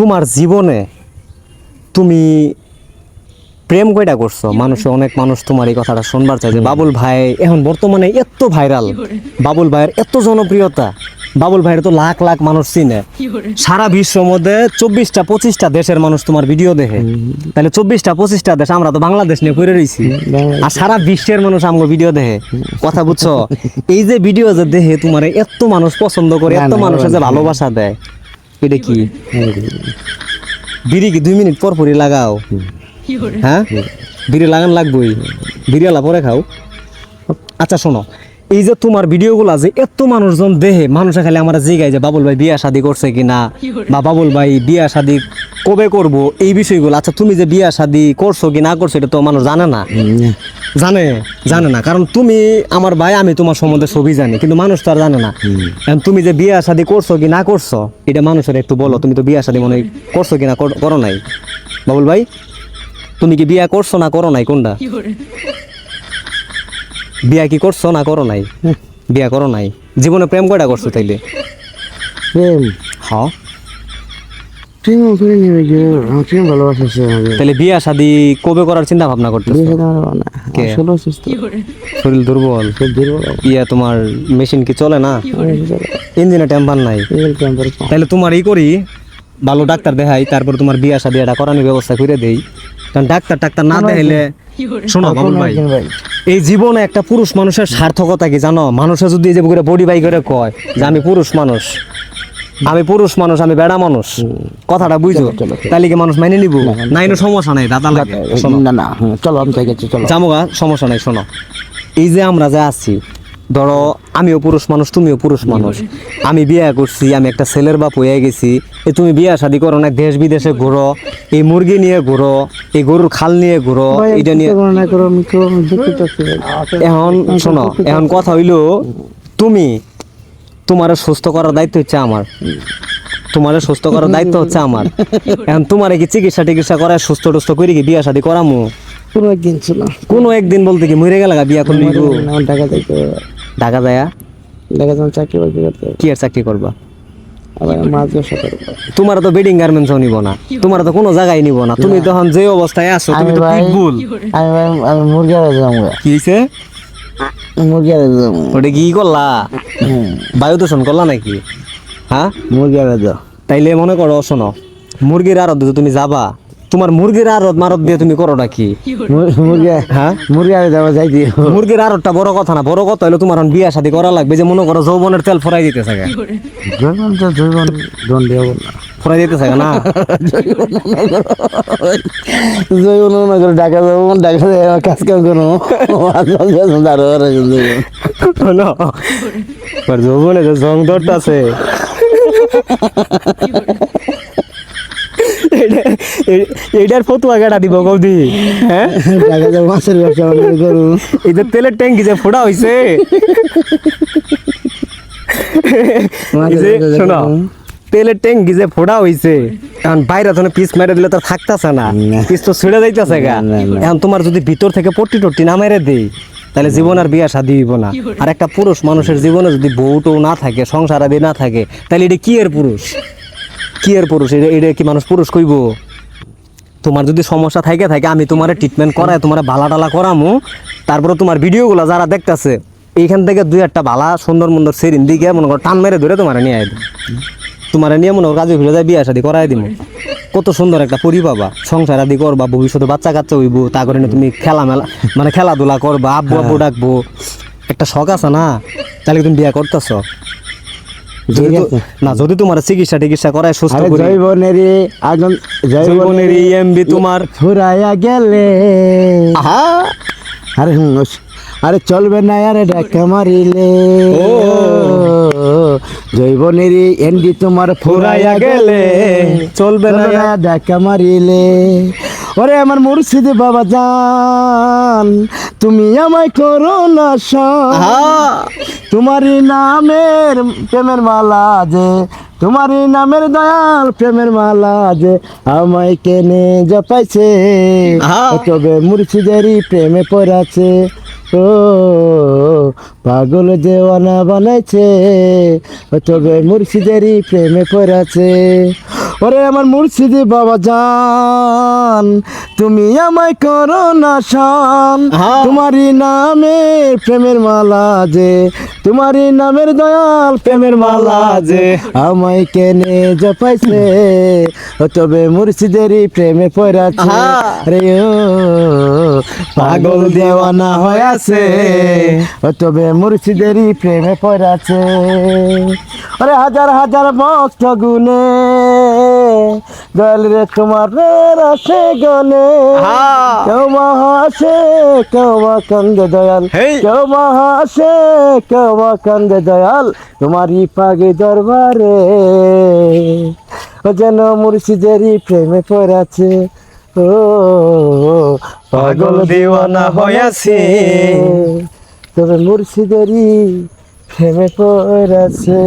তোমার জীবনে তুমি প্রেম কয়টা করছ? মানুষে অনেক মানুষ তোমার এই কথাটা শুনবার চাই যে বাবুল ভাই এখন বর্তমানে এত ভাইরাল বাবুল ভাইয়ের এত জনপ্রিয়তা। বাবুল ভাইয়ের তো লাখ লাখ মানুষ চিনে। সারা বিশ্বের মধ্যে চব্বিশটা পঁচিশটা দেশের মানুষ তোমার ভিডিও দেখে। তাহলে চব্বিশটা পঁচিশটা দেশ আমরা তো বাংলাদেশ নিয়ে পড়ে রয়েছি। আর সারা বিশ্বের মানুষ আমগো ভিডিও দেখে। কথা বুঝছ? এই যে ভিডিও যে দেখে তোমার এত মানুষ পছন্দ করে এত মানুষের যে ভালোবাসা দেয়। এটা কি? বিড়ি কি দুই মিনিট পর পরই লাগাও? হ্যাঁ? বিড়ি লাগান লাগবই। বিড়িওয়ালা পরে খাও। আচ্ছা শোনো। এই যে তোমার ভিডিওগুলো যে এত মানুষজন দেহে, মানুষে খালি আমার জিগায় যে বাবুল ভাই বিয়া শাদি করছে কিনা, বা বাবুল ভাই বিয়া শাদি কবে করব এই বিষয়গুলো? আচ্ছা তুমি যে বিয়া শাদি করছ কি না করছ এটা তো মানুষ জানে না। জানে জানে না। কারণ তুমি আমার ভাই আমি তোমার সম্বন্ধে ছবি জানি কিন্তু মানুষ তো আর জানে না। এখন তুমি যে বিয়া শাদি করছ কি না করছ এটা মানুষের একটু বলো। তুমি তো বিয়া শাদি মনে করছ কি না কর- করো নাই। বাবুল ভাই তুমি কি বিয়া করছ না করো নাই? কোনটা? বিয়া কি করছ না করো নাই? বিয়া করো নাই। জীবনে প্রেম কয়টা করছ তাইলে? প্রেম। হ্যাঁ ভালোবাসা তাহলে বিয়া শাদি কবে করার চিন্তা ভাবনা করতেছো? বিয়ে সাথে আমার না আসলে সুস্থ শরীর দুর্বল। ইয়া তোমার মেশিন কি চলে না? ইঞ্জিনে টেম্পার নাই। তাহলে তোমার এই করি ভালো ডাক্তার দেখাই তারপর তোমার বিয়া শাদি এটা করানোর ব্যবস্থা করে দেই। কারণ ডাক্তার টাক্তার না দেখাইলে শোনো বাবুল ভাই এই জীবনে একটা পুরুষ মানুষের সার্থকতা কি জানো? মানুষের যদি এই যে করে বডি বাই করে কয় যে আমি পুরুষ মানুষ আমি পুরুষ মানুষ আমি বেড়া মানুষ। কথাটা বুঝো। তাহলে কি মানুষ মাইনে নিব? না সমস্যা নাই দাদা লাগে। না না চলো আমি তাই গেছি চলো। জামুগা সমস্যা নাই শোনো। এই যে আমরা যে আছি ধরো আমিও পুরুষ মানুষ তুমিও পুরুষ মানুষ। আমি বিয়ে করছি আমি একটা ছেলের বাপ হয়ে গেছি। এই তুমি বিয়ে শাদি করো না দেশ বিদেশে ঘুরো এই মুরগি নিয়ে ঘুরো এই গরুর খাল নিয়ে ঘুরো এটা নিয়ে। এখন শোনো এখন কথা হইল তুমি তোমার সুস্থ করার দায়িত্ব হচ্ছে আমার। তোমার সুস্থ করার দায়িত্ব হচ্ছে আমার। এখন তোমার কি চিকিৎসা টিকিৎসা করায় সুস্থ টুস্থ করে কি বিয়া শাদি করামু? কোনো একদিন ছিল কোনো একদিন বলতে কি মরে গেল বিয়া করলি দেখতে ঢাকা যায়া? দেখা যাবে চাকরি বাকরি করতে। কি আর চাকরি করবা? তোমার তো বেডিং গার্মেন্টসও নিব না। তোমার তো কোনো জায়গায় নিব না। তুমি তখন যে অবস্থায় আছো তুমি তো পিটবুল আমি মুরগি কি হইছে? মুরগি ওটা কি করলা? বায়ু দূষণ করলা নাকি? হ্যাঁ? মুরগি তাইলে মনে করো শোনো মুরগির আড়ত যদি তুমি যাবা তোমার মুরগির আড়ত মারত দিয়ে তুমি করোটা কি মুর- মুরগি হ্যাঁ? মুরগি আড়ে যাব যাই দিও। মুরগির আড়তটা বড় কথা না বড় কথা হলো তোমার এখন বিয়া শাদি করা লাগবে যে মনে করো যৌবনের তেল ফরাই দিতে থাকে জৈবন তো জৈবন দন না। ফরাই দিতে থাকে না জৈবন না করে ডাকা যাব ডাকা যাব আমার কাজ কাম করো। দাঁড়ো তোর যে জং ধরতে আছে। এইটার ফতুয়া গাড়া দিব কৌদি হ্যাঁ? মাছের ব্যবসা বাণিজ্য এই যে তেলের ট্যাঙ্কি যে হইছে। এই শোনো। তেলের ট্যাঙ্কি যে ফোড়া হইছে এখন বাইরে তো পিস মেরে দিলে তো থাকতেছে না। পিস তো ছিঁড়ে যাইতেছে গা। এখন তোমার যদি ভিতর থেকে পট্টি টট্টি না মেরে দেই তাহলে জীবন আর বিয়া শাদি হইব না। আর একটা পুরুষ মানুষের জীবনে যদি বউ টৌ না থাকে সংসার আদি না থাকে তাহলে এটা কি এর পুরুষ? কি এর পুরুষ? এটা এটা কি মানুষ পুরুষ কইব? তোমার যদি সমস্যা থাকে থাকে আমি তোমার ট্রিটমেন্ট করাই তোমার বালা টালা করামু। তারপরে তোমার ভিডিওগুলো যারা দেখতাছে এইখান থেকে দুই একটা বালা সুন্দর মন্দর সেরিন দিকে মনে করো টান মেরে ধরে তোমার নিয়ে আইব তোমার নিয়ে মনে কাজে ফিরে যায় বিয়া শাদি করাই দিব কত সুন্দর একটা পরি পাবা সংসার আদি করবা ভবিষ্যতে বাচ্চা কাচ্চা হইব তা করে না তুমি খেলা মেলা মানে খেলাধুলা করবা আব্বু আব্বু ডাকবো। একটা শখ আছে না? তাহলে তুমি বিয়া করতেছ? না যদি তোমার চিকিৎসা টিকিৎসা করায় সুস্থ করে। আগুন জৈবনের জৈবনেরই ইএমবি তোমার ফুরাইয়া গেলে। আহা! আরে হুম। আরে চলবে না আরে ডাকা মারিলে। ও। জৈবনেরই এন্ডি তোমার ফুরাইয়া গেলে। চলবে না ডাকা মারিলে। ওরে আমার মুর্শিদ বাবা জান তুমি আমায় করো না তোমারই নামের প্রেমের মালা যে তোমারই নামের দয়াল প্রেমের মালা যে আমায় কেনে জপাইছে। তবে মুর্শিদেরই প্রেমে পড়াছে ও পাগল দেওয়ানা বানাইছে তবে মুর্শিদেরই প্রেমে পড়াছে। ওরে আমার মুর্শিদি বাবা জান তুমি আমায় করো না শান। তোমারই নামে প্রেমের মালা যে তোমারই নামের দয়াল প্রেমের মালা যে আমায় কেনে জপাইছে ও তবে মুর্শিদেরই প্রেমে পড়াছে। রে ও পাগল দেওয়ানা হয়েছে ও তবে মুর্শিদেরই প্রেমে পড়াছে আরে হাজার হাজার ভক্ত গুনে দয়াল রে তোমার রাশে গনে। কেউ মা হাসে কেউ কান্দে দয়াল। কেউ মা হাসে কেউ কান্দে দয়াল তোমারই পাগে দরবারে ও যেন মুর্শিদেরই প্রেমে পড়াছে ও পাগল দিওয়ানা হইয়াছে। তবে মুর্শিদেরই প্রেমে পড়াছে।